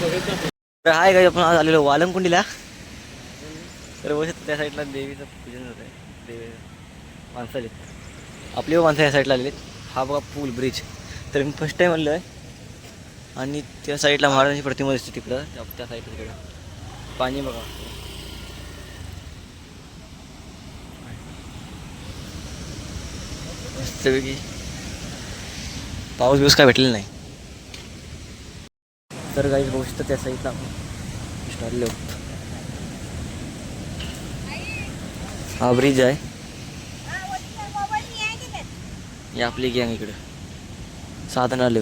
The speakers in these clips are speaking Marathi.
तर हाय काय आपण आज आलेलो वालमकुंडीला तर बघू त्या साईडला देवीचं पूजन होत आहे देवी माणसं आलेत. आपली माणसं या साईडला आलेली आहेत. हा बघा पूल ब्रिज तर मी फर्स्ट टाईम आलेलो आहे आणि त्या साईडला महाराजांची प्रतिमा दिसते तिकडं. त्या त्या साईडला तिकडं. पाणी बघा. मस्तपैकी. पाऊस बिऊस काय भेटलेला नाही. तर काही बघू शकतो त्या साईडला स्टॉल हा ब्रिज आहे. ही आपली गँग इकडे. साधन आले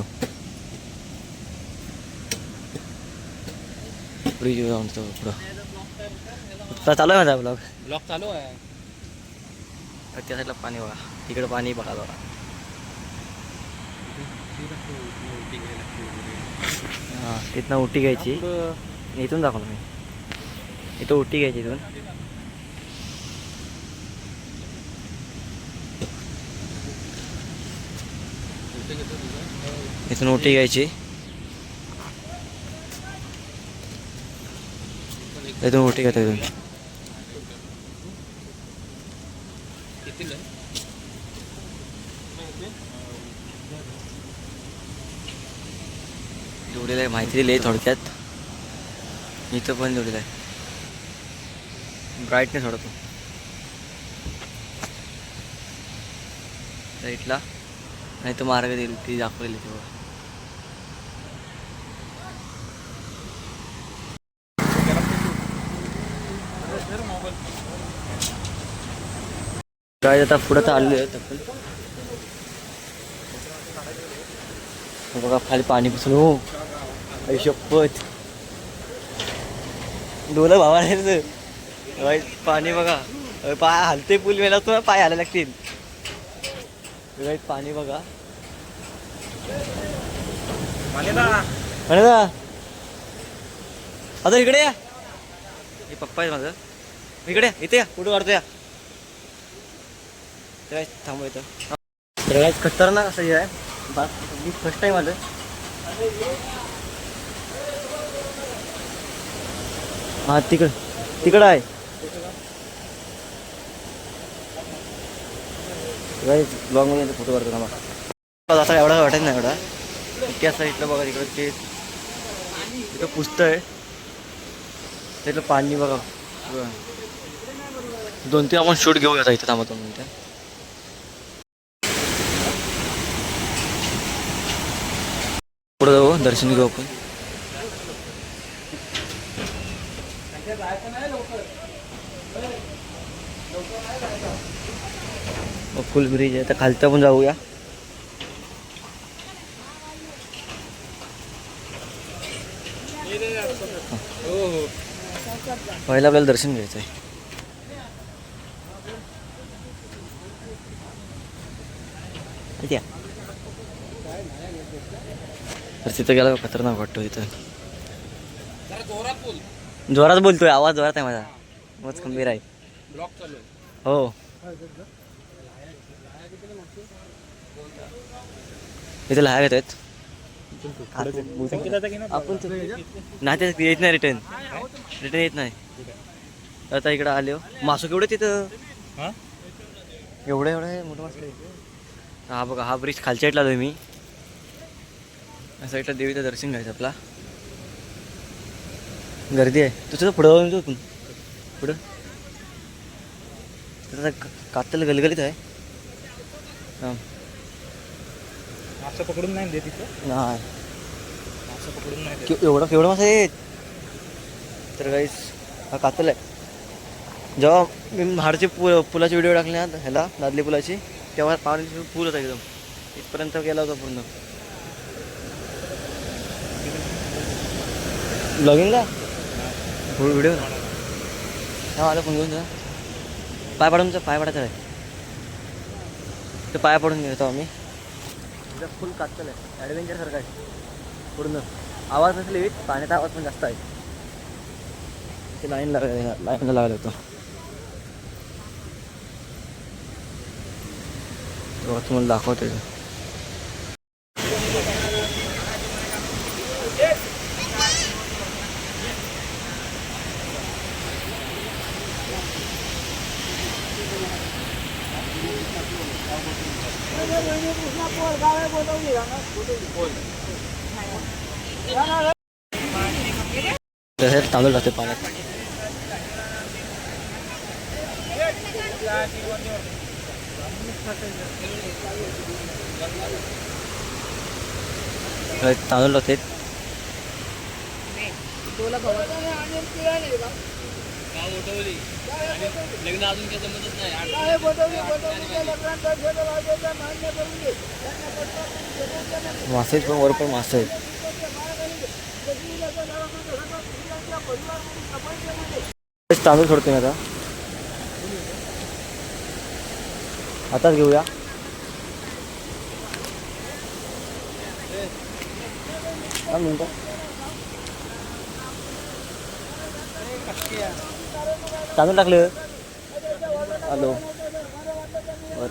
ब्रिज जाऊन तो पुढं. चालू आहे माझा ब्लॉग ब्लॉक चालू आहे. त्या साईडला पाणी बघा. इकडं पाणी बघा बघा हां तिथनं उटी घ्यायची. इथून दाखवलं मी. इथं उटी घ्यायची इथून इथून उटी घ्यायची. इथून उटी घ्यायचं इथून जोडलेलं आहे. माहिती दिली आहे थोडक्यात इथं पण जोडलेलं आहे. ब्राईटनेस थोडतो लाईटला आणि तो मार्ग देईल. ती दाखवलेली तेव्हा. काय आता पुढं तर आलेलो आहे आपण बघा खाली पाणी पुसून हो. शपथ डोलं भावा पाणी बघा. पाय हलते पूल मेला तो पाय हालायला लागतील. वाईट पाणी बघा. आता इकडे या. हे पप्पा आहे माझं. इकडे इथे या कुठं काढतो या. तर थांबू इथं. खतरनाक असं हे आहे. बस फर्स्ट टाइम आलो हा तिकड तिकडं आहे. ब्लॉगमध्ये फोटो काढतो ना बस आता एवढा वाटत नाही एवढा. त्या इथलं बघा तिकडं ते तिथं पुस्त आहे. त्यातलं पाणी बघा. दोन तीन आपण शूट घेऊया आता इथं थांबा दोन मिनिटं. पुढे जाऊ दर्शन घेऊ आपण. फुल ब्रिज आहे. तर खालतं पण जाऊया. पहिला आपल्याला दर्शन घ्यायचं आहे. तर तिथं गेला खतरनाक वाटतो जरा जोरात बोल जोरात बोलतोय आवाज जोरात आहे माझा. मग खंबीर आहे. हो. इथे येत आहेत आपण नाही ते येत नाही रिटर्न रिटर्न येत नाही. आता इकडं आले हो. मासू केवढं तिथं? एवढं एवढं मोठं मासू. हा बघा हा ब्रिज खालच्या साईडला आलोय मी. या साईडला देवीचं दर्शन घ्यायचं आपला. गर्दी आहे. तुझं पुढं जाऊन जाऊ पुढं. तिथं कातल गलगलीत आहे. हा. पकडून नाही दे तिथं नाही. असं पकडून नाही एवढं केवढं मासा आहे? तर काहीच हा कातल आहे. जेव्हा मी महाडची पु पुलाची व्हिडिओ टाकली ना ह्याला दादली पुलाची तेव्हा पाणी पूल होता एकदम. इथपर्यंत गेला होता पूर्ण. ब्लॉगिंगला व्हिडिओ हा आला फोन घेऊन जा. पाय पाडून जा पाय पाडायचं आहे ते पाय पडून घेतो आम्ही. फुल कातल आहे. ॲडव्हेंचर सारखं आहे. पूर्ण. आवाज नसले येत पाण्याचा आवाज पण जास्त आहे. ते लाईन लाग लाईनला लागलं होतं. तुम्हाला दाखवते तांदूळ लागते पाण्यात तर तांदूळ लागते लग्न अजून काही जमतच नाही. मासे पण वर पण मासे. आहेत तांदूळ सोडतो मी आता. आताच घेऊया. मिनटं. तांदूळ टाकलं. हॅलो. वर.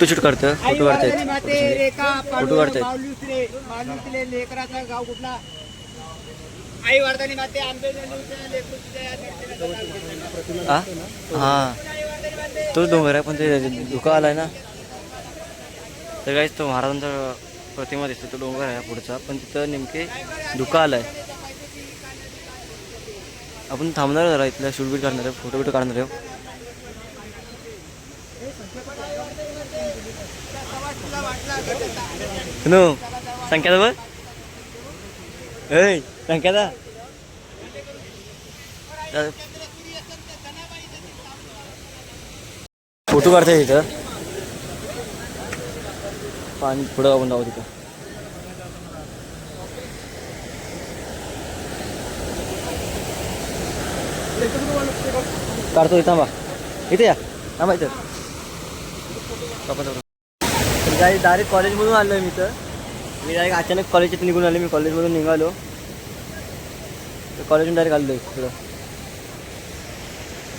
फोटो शूट करतं फोटो काढतायत? फोटो काढतायत? लेकराचा गाव कुठला? आई वर्धनी माते आंबे हा? हा. तोच डोंगर आहे पण ते धुका आलाय ना. तर काहीच तो महाराजांचा प्रतिमा दिसतो तो डोंगर आहे पुढचा पण तिथं नेमके धुका आलाय. आपण थांबणार जरा इथल्या शूट बीट काढणार आहे फोटो बिटो काढणार आहे. नो संख्या बघ ऐ संख्यादा फोटो काढताय तिथं पाणी पुढं आपण जाऊ तिथं. काढतो इथं थांबा इथे या थांबा इथं तर काही डायरेक्ट कॉलेजमधून आलो आहे मी तर मी डायरेक्ट अचानक कॉलेजात निघून आलो मी कॉलेजमधून निघालो तर कॉलेजून डायरेक्ट आलो आहे पुढं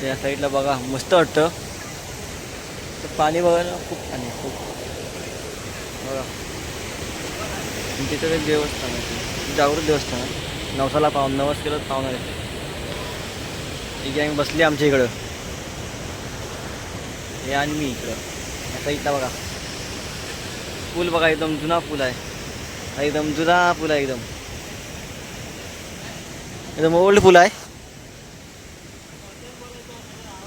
त्या साईडला बघा मस्त वाटतं तर पाणी बघा ना खूप आहे खूप बघा तिथं एक देवस्थान आहे जागृत देवस्थान आहे नवसाला पाहून नवस केलं पाहुणार आहे ही गँग बसली आमच्या इकडं. हे आणि मी इकडं. या इथला बघा. पूल बघा एकदम जुना पूल आहे. एकदम जुना पूल आहे एकदम. एकदम ओल्ड पूल आहे.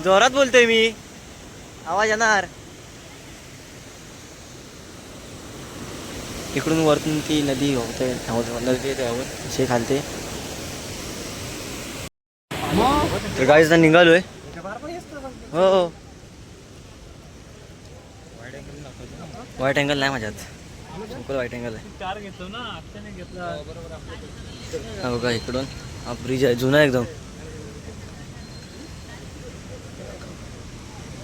जोरात बोलतोय मी. आवाज येणार? इकडून वरतून ती नदी होते नदी येते असे खालते तर गाडीच निघालोय. हो हो. वाईट अँगल नाही माझ्यात. सुपर वाईट अँगल आहे. कार का बघा इकडून. हा ब्रिज आहे जुना एकदम.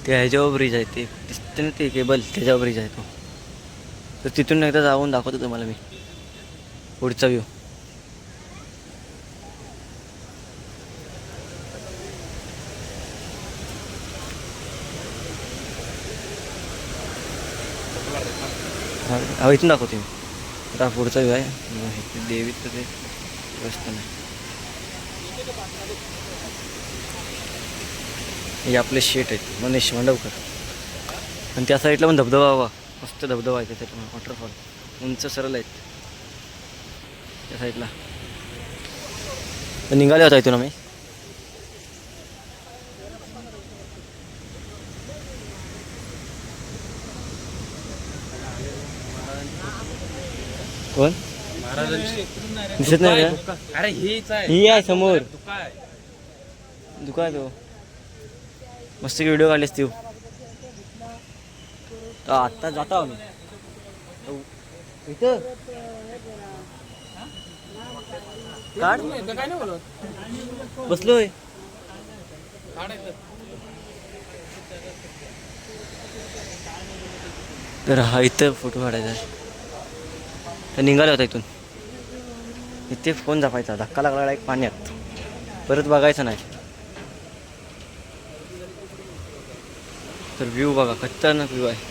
ते ह्याच्यावर ब्रिज आहे ते दिसते ना ते केबल त्याच्यावर ब्रिज आहे तो. तर तिथून एकदा जाऊन दाखवतो तुम्हाला मी. पुढचा व्ह्यू हा इथून दाखवते मी. आता हा पुढचा व्ह्यू आहे. इथे देवीचं ते देवस्थान आहे. हे आपले शेट आहेत. मनीष मांडवकर आणि त्या साईडला पण धबधबा हवा. मस्त धबधबा आहे त्याच्यात वॉटरफॉल. उंच सरळ आहेत. त्या साईडला. तर निघाले होता इथून आम्ही. कोण? दिसत नाही का? अरे ही आहे समोर. दुकान तो. मस्त व्हिडिओ काढलेस तू. आत्ता जाता आम्ही. इथं? काढ. बसलोय. तर हा इथं फोटो काढायचा. तर निघालं होता इथून. इथे फोन जपायचा धक्का लागला एक पाण्यात. परत बघायचं नाही. तर व्ह्यू बघा खतरनाक व्ह्यू आहे.